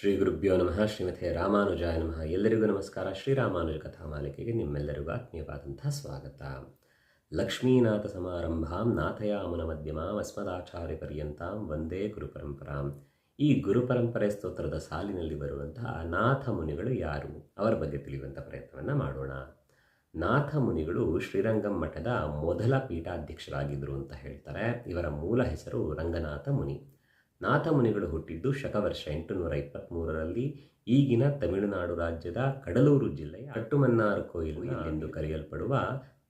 ಶ್ರೀ ಗುರುಭ್ಯೋ ನಮಃ, ಶ್ರೀಮತೆ ರಾಮಾನುಜಾಯ ನಮಃ. ಎಲ್ಲರಿಗೂ ನಮಸ್ಕಾರ. ಶ್ರೀರಾಮಾನುಜ ಕಥಾಮಾಲಿಕೆಗೆ ನಿಮ್ಮೆಲ್ಲರಿಗೂ ಆತ್ಮೀಯವಾದಂತಹ ಸ್ವಾಗತ. ಲಕ್ಷ್ಮೀನಾಥ ಸಮಾರಂಭಾಂ, ನಾಥಯಾಮನ ಮಧ್ಯಮಾಂ ಅಸ್ಮದಾಚಾರ್ಯ ಪರ್ಯಂತಾಂ ವಂದೇ ಗುರುಪರಂಪರಾಂ. ಈ ಗುರುಪರಂಪರೆ ಸ್ತೋತ್ರದ ಸಾಲಿನಲ್ಲಿ ಬರುವಂತಹ ನಾಥ ಮುನಿಗಳು ಯಾರು? ಅವರ ಬಗ್ಗೆ ತಿಳಿಯುವಂಥ ಪ್ರಯತ್ನವನ್ನು ಮಾಡೋಣ. ನಾಥ ಮುನಿಗಳು ಶ್ರೀರಂಗಂ ಮಠದ ಮೊದಲ ಪೀಠಾಧ್ಯಕ್ಷರಾಗಿದ್ದರು ಅಂತ ಹೇಳ್ತಾರೆ. ಇವರ ಮೂಲ ಹೆಸರು ರಂಗನಾಥ ಮುನಿ. ನಾಥ ಮುನಿಗಳು ಹುಟ್ಟಿದ್ದು ಶಕವರ್ಷ ಎಂಟುನೂರ ಇಪ್ಪತ್ತ್ಮೂರರಲ್ಲಿ ಈಗಿನ ತಮಿಳುನಾಡು ರಾಜ್ಯದ ಕಡಲೂರು ಜಿಲ್ಲೆಯ ಅಟ್ಟುಮನ್ನಾರ್ ಕೋಯಿಲು ಎಂದು ಕರೆಯಲ್ಪಡುವ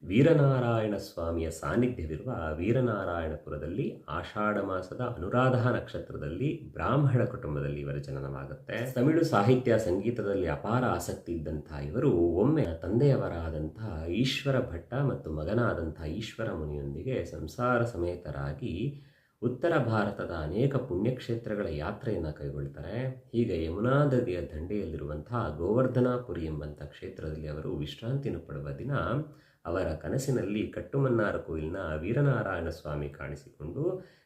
ವೀರನಾರಾಯಣ ಸ್ವಾಮಿಯ ಸಾನ್ನಿಧ್ಯವಿರುವ ವೀರನಾರಾಯಣಪುರದಲ್ಲಿ ಆಷಾಢ ಮಾಸದ ಅನುರಾಧ ನಕ್ಷತ್ರದಲ್ಲಿ ಬ್ರಾಹ್ಮಣ ಕುಟುಂಬದಲ್ಲಿ ಇವರ ಜನನವಾಗುತ್ತೆ. ತಮಿಳು ಸಾಹಿತ್ಯ ಸಂಗೀತದಲ್ಲಿ ಅಪಾರ ಆಸಕ್ತಿ ಇದ್ದಂತಹ ಇವರು ಒಮ್ಮೆ ತಂದೆಯವರಾದಂತಹ ಈಶ್ವರ ಭಟ್ಟ ಮತ್ತು ಮಗನಾದಂತಹ ಈಶ್ವರ ಮುನಿಯೊಂದಿಗೆ ಸಂಸಾರ ಸಮೇತರಾಗಿ ಉತ್ತರ ಭಾರತದ ಅನೇಕ ಪುಣ್ಯಕ್ಷೇತ್ರಗಳ ಯಾತ್ರೆಯನ್ನು ಕೈಗೊಳ್ತಾರೆ. ಹೀಗೆ ಯಮುನಾ ನದಿಯ ದಂಡೆಯಲ್ಲಿರುವಂತಹ ಗೋವರ್ಧನಾಪುರಿ ಎಂಬಂಥ ಕ್ಷೇತ್ರದಲ್ಲಿ ಅವರು ವಿಶ್ರಾಂತಿಯನ್ನು ಪಡುವ ದಿನ ಅವರ ಕನಸಿನಲ್ಲಿ ಕಟ್ಟುಮನ್ನಾರ ಕೋಯಿಲಿನ ವೀರನಾರಾಯಣ ಸ್ವಾಮಿ ಕಾಣಿಸಿಕೊಂಡು,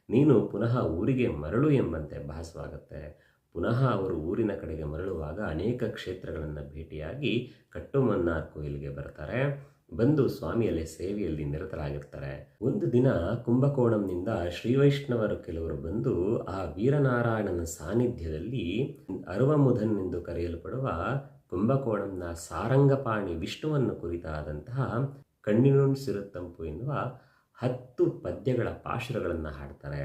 ನೀನು ಪುನಃ ಊರಿಗೆ ಮರಳು ಎಂಬಂತೆ ಭಾಸವಾಗುತ್ತೆ. ಪುನಃ ಅವರು ಊರಿನ ಕಡೆಗೆ ಮರಳುವಾಗ ಅನೇಕ ಕ್ಷೇತ್ರಗಳನ್ನು ಭೇಟಿಯಾಗಿ ಕಟ್ಟುಮನ್ನಾರ್ ಕೋಯಿಲ್ಗೆ ಬರ್ತಾರೆ. ಬಂದು ಸ್ವಾಮಿಯಲ್ಲಿ ಸೇವೆಯಲ್ಲಿ ನಿರತರಾಗಿರ್ತಾರೆ. ಒಂದು ದಿನ ಕುಂಭಕೋಣಂನಿಂದ ಶ್ರೀವೈಷ್ಣವರು ಕೆಲವರು ಬಂದು ಆ ವೀರನಾರಾಯಣನ ಸಾನ್ನಿಧ್ಯದಲ್ಲಿ ಅರುವಮುಧನ್ ಎಂದು ಕರೆಯಲ್ಪಡುವ ಕುಂಭಕೋಣಂನ ಸಾರಂಗಪಾಣಿ ವಿಷ್ಣುವನ್ನು ಕುರಿತಾದಂತಹ ಕಣ್ಣಿನುಣ್ಸಿರುತ್ತಂಪು ಎನ್ನುವ ಹತ್ತು ಪದ್ಯಗಳ ಪಾಶುರಗಳನ್ನು ಹಾಡ್ತಾರೆ.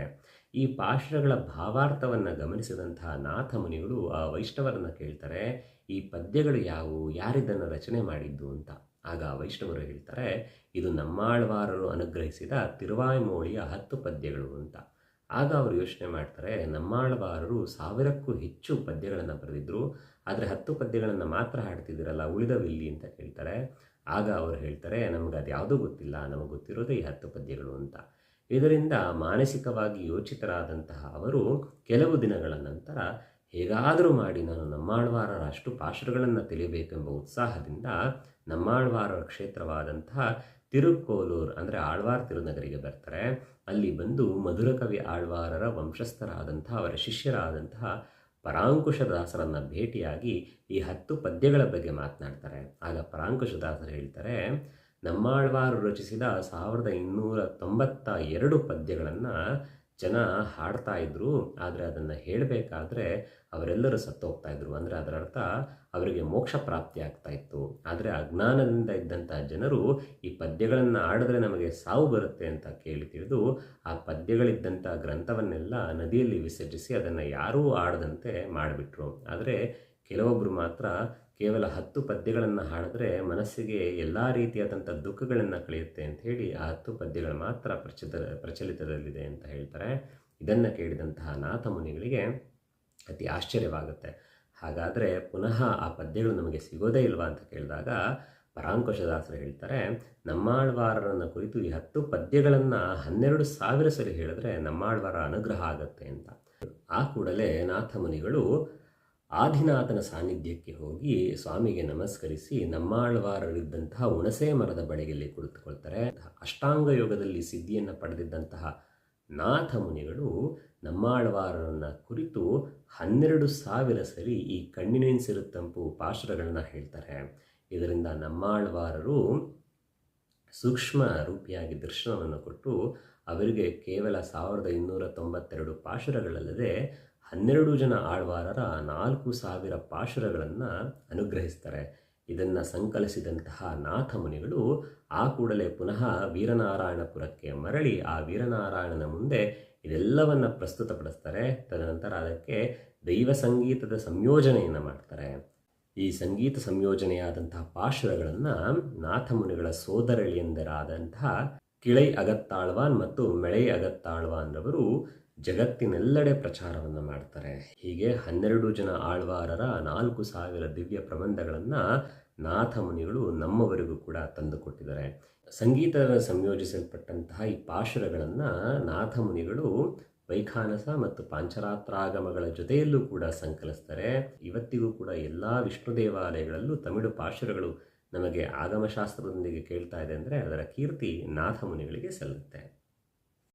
ಈ ಪಾಶುರಗಳ ಭಾವಾರ್ಥವನ್ನು ಗಮನಿಸಿದಂತಹ ನಾಥ ಮುನಿಗಳು ಆ ವೈಷ್ಣವರನ್ನು ಕೇಳ್ತಾರೆ, ಈ ಪದ್ಯಗಳು ಯಾವುವು ಯಾರಿದನ್ನು ರಚನೆ ಮಾಡಿದ್ದು ಅಂತ. ಆಗ ವೈಷ್ಣವರು ಹೇಳ್ತಾರೆ, ಇದು ನಮ್ಮಾಳ್ವಾರರು ಅನುಗ್ರಹಿಸಿದ ತಿರುವಾಯ್ಮೋಳಿಯ ಹತ್ತು ಪದ್ಯಗಳು ಅಂತ. ಆಗ ಅವರು ಯೋಚನೆ ಮಾಡ್ತಾರೆ, ನಮ್ಮಾಳ್ವಾರರು ಸಾವಿರಕ್ಕೂ ಹೆಚ್ಚು ಪದ್ಯಗಳನ್ನು ಬರೆದಿದ್ದರು ಆದರೆ ಹತ್ತು ಪದ್ಯಗಳನ್ನು ಮಾತ್ರ ಹಾಡ್ತಿದ್ದೀರಲ್ಲ, ಉಳಿದವಿಲ್ಲಿ ಅಂತ ಕೇಳ್ತಾರೆ ಆಗ ಅವರು ಹೇಳ್ತಾರೆ ನಮ್ಗೆ ಅದು ಯಾವುದೂ ಗೊತ್ತಿಲ್ಲ, ನಮಗೆ ಗೊತ್ತಿರೋದೇ ಈ ಹತ್ತು ಪದ್ಯಗಳು ಅಂತ. ಇದರಿಂದ ಮಾನಸಿಕವಾಗಿ ಯೋಚಿತರಾದಂತಹ ಅವರು ಕೆಲವು ದಿನಗಳ ನಂತರ ಹೇಗಾದರೂ ಮಾಡಿ ನಾನು ನಮ್ಮಾಳ್ವಾರರ ಅಷ್ಟು ಪಾಶುರಗಳನ್ನು ತಿಳಿಯಬೇಕೆಂಬ ಉತ್ಸಾಹದಿಂದ ನಮ್ಮಾಳ್ವಾರರ ಕ್ಷೇತ್ರವಾದಂತಹ ತಿರುಕೋಲೂರ್ ಅಂದರೆ ಆಳ್ವಾರ್ ತಿರುನಗರಿಗೆ ಬರ್ತಾರೆ. ಅಲ್ಲಿ ಬಂದು ಮಧುರಕವಿ ಆಳ್ವಾರರ ವಂಶಸ್ಥರಾದಂಥ, ಅವರ ಶಿಷ್ಯರಾದಂತಹ ಪರಾಂಕುಶದಾಸರನ್ನು ಭೇಟಿಯಾಗಿ ಈ ಹತ್ತು ಪದ್ಯಗಳ ಬಗ್ಗೆ ಮಾತನಾಡ್ತಾರೆ. ಆಗ ಪರಾಂಕುಶದಾಸರು ಹೇಳ್ತಾರೆ, ನಮ್ಮಾಳ್ವಾರು ರಚಿಸಿದ ಸಾವಿರದ ಇನ್ನೂರ ತೊಂಬತ್ತ ಎರಡು ಪದ್ಯಗಳನ್ನು ಜನ ಹಾಡ್ತಾ ಇದ್ರು, ಆದರೆ ಅದನ್ನು ಹೇಳಬೇಕಾದ್ರೆ ಅವರೆಲ್ಲರೂ ಸತ್ತೋಗ್ತಾ ಇದ್ರು. ಅಂದರೆ ಅದರ ಅರ್ಥ ಅವರಿಗೆ ಮೋಕ್ಷ ಪ್ರಾಪ್ತಿ ಆಗ್ತಾ ಇತ್ತು. ಆದರೆ ಅಜ್ಞಾನದಿಂದ ಇದ್ದಂಥ ಜನರು ಈ ಪದ್ಯಗಳನ್ನು ಆಡಿದ್ರೆ ನಮಗೆ ಸಾವು ಬರುತ್ತೆ ಅಂತ ಕೇಳಿ ತಿಳಿದು ಆ ಪದ್ಯಗಳಿದ್ದಂಥ ಗ್ರಂಥವನ್ನೆಲ್ಲ ನದಿಯಲ್ಲಿ ವಿಸರ್ಜಿಸಿ ಅದನ್ನು ಯಾರೂ ಆಡದಂತೆ ಮಾಡಿಬಿಟ್ರು. ಆದರೆ ಕೆಲವೊಬ್ಬರು ಮಾತ್ರ ಕೇವಲ ಹತ್ತು ಪದ್ಯಗಳನ್ನು ಹಾಡಿದ್ರೆ ಮನಸ್ಸಿಗೆ ಎಲ್ಲ ರೀತಿಯಾದಂಥ ದುಃಖಗಳನ್ನು ಕಳೆಯುತ್ತೆ ಅಂತ ಹೇಳಿ ಆ ಹತ್ತು ಪದ್ಯಗಳು ಮಾತ್ರ ಪ್ರಚಿತ ಪ್ರಚಲಿತದಲ್ಲಿದೆ ಅಂತ ಹೇಳ್ತಾರೆ. ಇದನ್ನು ಕೇಳಿದಂತಹ ನಾಥ ಮುನಿಗಳಿಗೆ ಅತಿ ಆಶ್ಚರ್ಯವಾಗುತ್ತೆ. ಹಾಗಾದರೆ ಪುನಃ ಆ ಪದ್ಯಗಳು ನಮಗೆ ಸಿಗೋದೇ ಇಲ್ವಾ ಅಂತ ಕೇಳಿದಾಗ ಪರಾಂಕುಶದಾಸರು ಹೇಳ್ತಾರೆ, ನಮ್ಮಾಳ್ವಾರರನ್ನು ಕುರಿತು ಈ ಹತ್ತು ಪದ್ಯಗಳನ್ನು ಹನ್ನೆರಡು ಸಾವಿರ ಸರಿ ಹೇಳಿದ್ರೆ ನಮ್ಮಾಳ್ವಾರ ಅನುಗ್ರಹ ಆಗುತ್ತೆ ಅಂತ. ಆ ಕೂಡಲೇ ನಾಥ ಮುನಿಗಳು ಆದಿನಾಥನ ಸಾನ್ನಿಧ್ಯಕ್ಕೆ ಹೋಗಿ ಸ್ವಾಮಿಗೆ ನಮಸ್ಕರಿಸಿ ನಮ್ಮಾಳ್ವಾರರಿದ್ದಂತಹ ಹುಣಸೆ ಮರದ ಬಳಿಗೆಯಲ್ಲಿ ಕುಳಿತುಕೊಳ್ತಾರೆ. ಅಷ್ಟಾಂಗ ಯೋಗದಲ್ಲಿ ಸಿದ್ಧಿಯನ್ನು ಪಡೆದಿದ್ದಂತಹ ನಾಥ ಮುನಿಗಳು ನಮ್ಮಾಳ್ವಾರರನ್ನು ಕುರಿತು ಹನ್ನೆರಡು ಸಾವಿರ ಸರಿ ಈ ಕಣ್ಣಿನೆನ್ಸಿರುತ್ತಂಪು ಪಾಶ್ರಗಳನ್ನು ಹೇಳ್ತಾರೆ. ಇದರಿಂದ ನಮ್ಮಾಳ್ವಾರರು ಸೂಕ್ಷ್ಮ ರೂಪಿಯಾಗಿ ದರ್ಶನವನ್ನು ಕೊಟ್ಟು, ಅವರಿಗೆ ಕೇವಲ ಸಾವಿರದ ಇನ್ನೂರ ತೊಂಬತ್ತೆರಡು ಪಾಶುರಗಳಲ್ಲದೆ ಹನ್ನೆರಡು ಜನ ಆಳ್ವಾರರ ನಾಲ್ಕು ಸಾವಿರ ಪಾಶುರಗಳನ್ನು ಅನುಗ್ರಹಿಸ್ತಾರೆ. ಇದನ್ನು ಸಂಕಲಿಸಿದಂತಹ ನಾಥ ಮುನಿಗಳು ಆ ಕೂಡಲೇ ಪುನಃ ವೀರನಾರಾಯಣಪುರಕ್ಕೆ ಮರಳಿ ಆ ವೀರನಾರಾಯಣನ ಮುಂದೆ ಇದೆಲ್ಲವನ್ನು ಪ್ರಸ್ತುತಪಡಿಸ್ತಾರೆ. ತದನಂತರ ಅದಕ್ಕೆ ದೈವ ಸಂಗೀತದ ಸಂಯೋಜನೆಯನ್ನು ಮಾಡ್ತಾರೆ. ಈ ಸಂಗೀತ ಸಂಯೋಜನೆಯಾದಂತಹ ಪಾಶುರಗಳನ್ನು ನಾಥಮುನಿಗಳ ಸೋದರಳಿಯಂದರಾದಂತಹ ಕಿಳೈ ಅಗತ್ತಾಳ್ವಾನ್ ಮತ್ತು ಮೆಳೈ ಅಗತ್ತಾಳ್ವಾನ್ರವರು ಜಗತ್ತಿನೆಲ್ಲೆಡೆ ಪ್ರಚಾರವನ್ನು ಮಾಡ್ತಾರೆ. ಹೀಗೆ ಹನ್ನೆರಡು ಜನ ಆಳ್ವಾರರ ನಾಲ್ಕು ಸಾವಿರ ದಿವ್ಯ ಪ್ರಬಂಧಗಳನ್ನು ನಾಥ ಮುನಿಗಳು ನಮ್ಮವರೆಗೂ ಕೂಡ ತಂದುಕೊಟ್ಟಿದ್ದಾರೆ ಸಂಗೀತ ಸಂಯೋಜಿಸಲ್ಪಟ್ಟಂತಹ ಈ ಪಾಶರಗಳನ್ನು ನಾಥ ಮುನಿಗಳು ವೈಖಾನಸ ಮತ್ತು ಪಾಂಚರಾತ್ರಾಗಮಗಳ ಜೊತೆಯಲ್ಲೂ ಕೂಡ ಸಂಕಲಿಸ್ತಾರೆ. ಇವತ್ತಿಗೂ ಕೂಡ ಎಲ್ಲ ವಿಷ್ಣು ದೇವಾಲಯಗಳಲ್ಲೂ ತಮಿಳು ಪಾಶರಗಳು ನಮಗೆ ಆಗಮಶಾಸ್ತ್ರದೊಂದಿಗೆ ಕೇಳ್ತಾ ಇದೆ ಅಂದರೆ ಅದರ ಕೀರ್ತಿ ನಾಥ ಮುನಿಗಳಿಗೆ ಸಲ್ಲುತ್ತೆ.